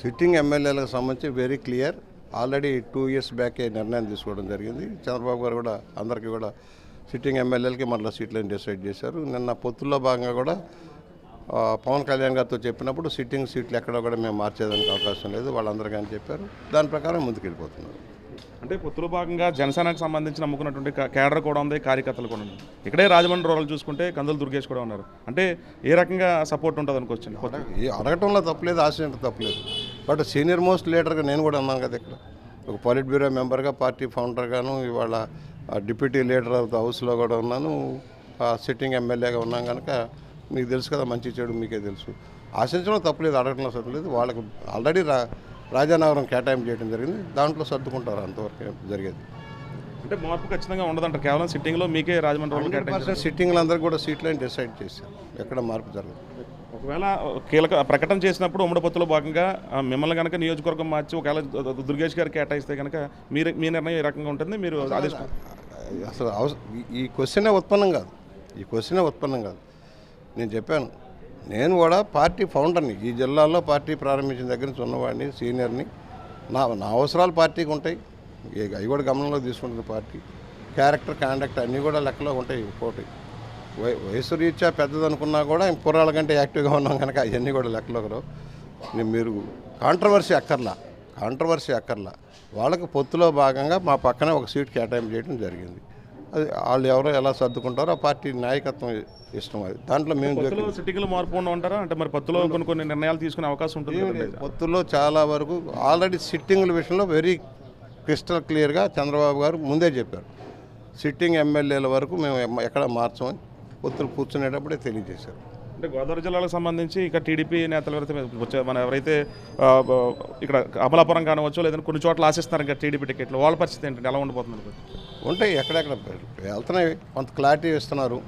Sitting ఎమ్మెల్యేలకు సంబంధించి very clear already two years బ్యాకే నిర్ణయం తీసుకోవడం జరిగింది. చంద్రబాబు గారు కూడా అందరికీ కూడా సిట్టింగ్ ఎమ్మెల్యేలకి మళ్ళీ సీట్లను డిసైడ్ చేశారు. నిన్న పొత్తుల్లో భాగంగా కూడా పవన్ కళ్యాణ్ గారితో చెప్పినప్పుడు సిట్టింగ్ సీట్లు ఎక్కడో కూడా మేము మార్చేదానికి అవకాశం లేదు. వాళ్ళందరికీ అని చెప్పారు. దాని ప్రకారం ముందుకెళ్ళిపోతున్నారు. అంటే పొత్తులో భాగంగా జనసేనకు సంబంధించి నమ్ముకున్నటువంటి కా- కేడర్ కూడా ఉంది కార్యకర్తలు కూడా ఉన్నారు. ఇక్కడే రాజమండ్రి రూరల్ చూసుకుంటే కందులు దుర్గేష్ కూడా ఉన్నారు. అంటే ఏ రకంగా సపోర్ట్ ఉంటుంది అనుకోవచ్చు అడగటంలో తప్పలేదు ఆశించడం తప్పలేదు. బట్ సీనియర్ మోస్ట్ లీడర్గా నేను కూడా ఉన్నాను కదా ఇక్కడ. ఒక పాలిట్ బ్యూరో మెంబర్గా పార్టీ ఫౌండర్గాను ఇవాళ డిప్యూటీ లీడర్ ఆఫ్ ద హౌస్లో కూడా ఉన్నాను. సిట్టింగ్ ఎమ్మెల్యేగా ఉన్నాం కనుక మీకు తెలుసు కదా మంచి చెడు మీకే తెలుసు. ఆశించడం తప్పలేదు అడగటంలో తప్పలేదు. వాళ్ళకు ఆల్రెడీ రా రాజానగరం కేటాయింపు చేయడం జరిగింది. దాంట్లో సర్దుకుంటారు అంతవరకు జరిగేది. అంటే మార్పు ఖచ్చితంగా ఉండదంటారు కేవలం సిట్టింగ్లో మీకే రాజమండ్రి పర్సెంట్ సిట్టింగ్లందరూ కూడా సీట్లను డిసైడ్ చేశారు. ఎక్కడ మార్పు జరగదు. ఒకవేళ కీలక ప్రకటన చేసినప్పుడు ఉమ్మడి పొత్తులో భాగంగా మిమ్మల్ని కనుక నియోజకవర్గం మార్చి ఒకవేళ దుర్గేష్ గారికి కేటాయిస్తే కనుక మీరు మీ నిర్ణయం ఏ రకంగా ఉంటుంది. మీరు అసలు ఈ క్వశ్చనే ఉత్పన్నం కాదు. ఈ క్వశ్చనే ఉత్పన్నం కాదు. నేను చెప్పాను నేను కూడా పార్టీ ఫౌండర్ని ఈ జిల్లాలో పార్టీ ప్రారంభించిన దగ్గర నుంచి ఉన్నవాడిని సీనియర్ని నా నా అవసరాలు పార్టీకి ఉంటాయి. అవి కూడా గమనంలో తీసుకుంటుంది పార్టీ. క్యారెక్టర్ కాండక్ట్ అన్నీ కూడా లెక్కలో ఉంటాయి ఇంకోటి వయ వయసు రీత్యా పెద్దదనుకున్నా కూడా కుర్రాళ్ళ కంటే యాక్టివ్గా ఉన్నాం కనుక అవన్నీ కూడా లెక్కలోకి రావు. మీరు కాంట్రవర్సీ అక్కర్లా కాంట్రవర్సీ అక్కర్లా. వాళ్ళకి పొత్తులో భాగంగా మా పక్కనే ఒక సీట్ కేటాయింపు చేయడం జరిగింది. అది వాళ్ళు ఎవరో ఎలా సర్దుకుంటారో ఆ పార్టీ నాయకత్వం ఇష్టం అది. దాంట్లో మేము సిట్టింగ్లో మార్పు ఉంటారా అంటే మరి పొత్తులో కొన్ని కొన్ని నిర్ణయాలు తీసుకునే అవకాశం ఉంటుంది. పొత్తుల్లో చాలా వరకు ఆల్రెడీ సిట్టింగ్ల విషయంలో వెరీ క్రిస్టల్ క్లియర్గా చంద్రబాబు గారు ముందే చెప్పారు. సిట్టింగ్ ఎమ్మెల్యేల వరకు మేము ఎక్కడ మార్చమని పొత్తులు కూర్చునేటప్పుడే తెలియజేశారు. అంటే గోదావరి జిల్లాలకు సంబంధించి ఇక టీడీపీ నేతలు ఎవరైతే వచ్చే మన ఎవరైతే ఇక్కడ అమలాపురం కానివచ్చు లేదంటే కొన్ని చోట్ల ఆశిస్తారు ఇంకా టీడీపీ టికెట్లు. వాళ్ళ పరిస్థితి ఏంటంటే ఎలా ఉండిపోతుంది ఉంటాయి ఎక్కడెక్కడ. వెళ్తున్నాయి. కొంత క్లారిటీ ఇస్తున్నారు.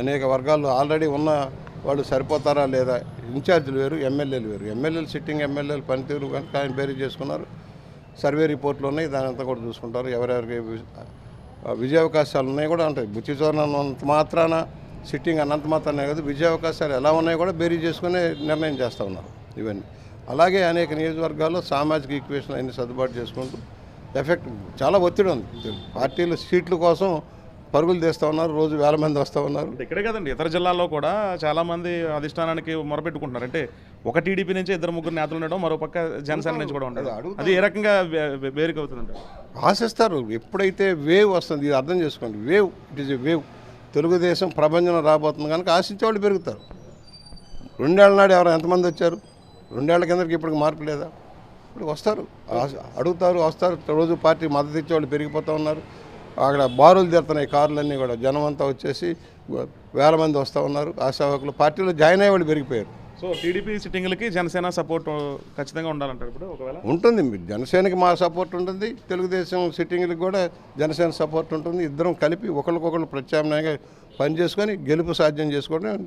అనేక వర్గాలు ఆల్రెడీ ఉన్న వాళ్ళు సరిపోతారా లేదా? ఇన్ఛార్జీలు వేరు ఎమ్మెల్యేలు వేరు. ఎమ్మెల్యేలు సిట్టింగ్ ఎమ్మెల్యేలు పనితీరు కనుక ఆయన బేరీ చేసుకున్నారు. సర్వే రిపోర్ట్లు ఉన్నాయి. దాని అంతా కూడా చూసుకుంటారు. ఎవరెవరికి విజయావకాశాలు ఉన్నాయి కూడా ఉంటాయి. బుచ్చి చూడనంత మాత్రాన సిట్టింగ్ అన్నంత మాత్రానే కాదు విజయావకాశాలు ఎలా ఉన్నాయో కూడా బేరీ చేసుకునే నిర్ణయం చేస్తూ ఉన్నారు ఇవన్నీ. అలాగే అనేక నియోజకవర్గాల్లో సామాజిక ఈక్వేషన్ అన్ని సర్దుబాటు చేసుకుంటూ ఎఫెక్ట్ చాలా ఒత్తిడి ఉంది. పార్టీలు సీట్ల కోసం పరుగులు తీస్తూ ఉన్నారు రోజు వేల మంది వస్తూ ఉన్నారు. ఇక్కడే కదండి ఇతర జిల్లాల్లో కూడా చాలా మంది అధిష్టానానికి మొరపెట్టుకుంటున్నారు. అంటే ఒక టీడీపీ నుంచి ఇద్దరు ముగ్గురు నేతలు ఉండడం మరో పక్క జనసేన నుంచి కూడా అడుగుతాం. అది ఏ రకంగా వేరుగా అవుతుందంటే ఆశిస్తారు. ఎప్పుడైతే వేవ్ వస్తుంది ఇది అర్థం చేసుకోండి. Wave it is a wave. Telugu Desam ప్రభంజనం రాబోతుంది కనుక ఆశించేవాళ్ళు పెరుగుతారు. రెండేళ్ళ నాడు ఎవరు ఎంతమంది వచ్చారు? రెండేళ్ళ కిందకి ఇప్పటికి మార్పు లేదా? ఇప్పుడు వస్తారు. అడుగుతారు వస్తారు. రోజు పార్టీ మద్దతు ఇచ్చేవాళ్ళు పెరిగిపోతూ ఉన్నారు. అక్కడ బారులు తీరుతున్నాయి కార్లన్నీ కూడా. జనం అంతా వచ్చేసి వేల మంది వస్తూ ఉన్నారు. ఆశావకులు పార్టీలో జాయిన్ అయ్యేవాళ్ళు పెరిగిపోయారు. సో టీడీపీ సిట్టింగ్లకి జనసేన సపోర్ట్ ఖచ్చితంగా ఉండాలంటారు ఇప్పుడు ఒకవేళ? ఉంటుంది. జనసేనకి మా సపోర్ట్ ఉంటుంది. తెలుగుదేశం సిట్టింగ్లకు కూడా జనసేన సపోర్ట్ ఉంటుంది. ఇద్దరం కలిపి ఒకరికొకరు ప్రత్యామ్నాయంగా పనిచేసుకొని గెలుపు సాధ్యం చేసుకోవడం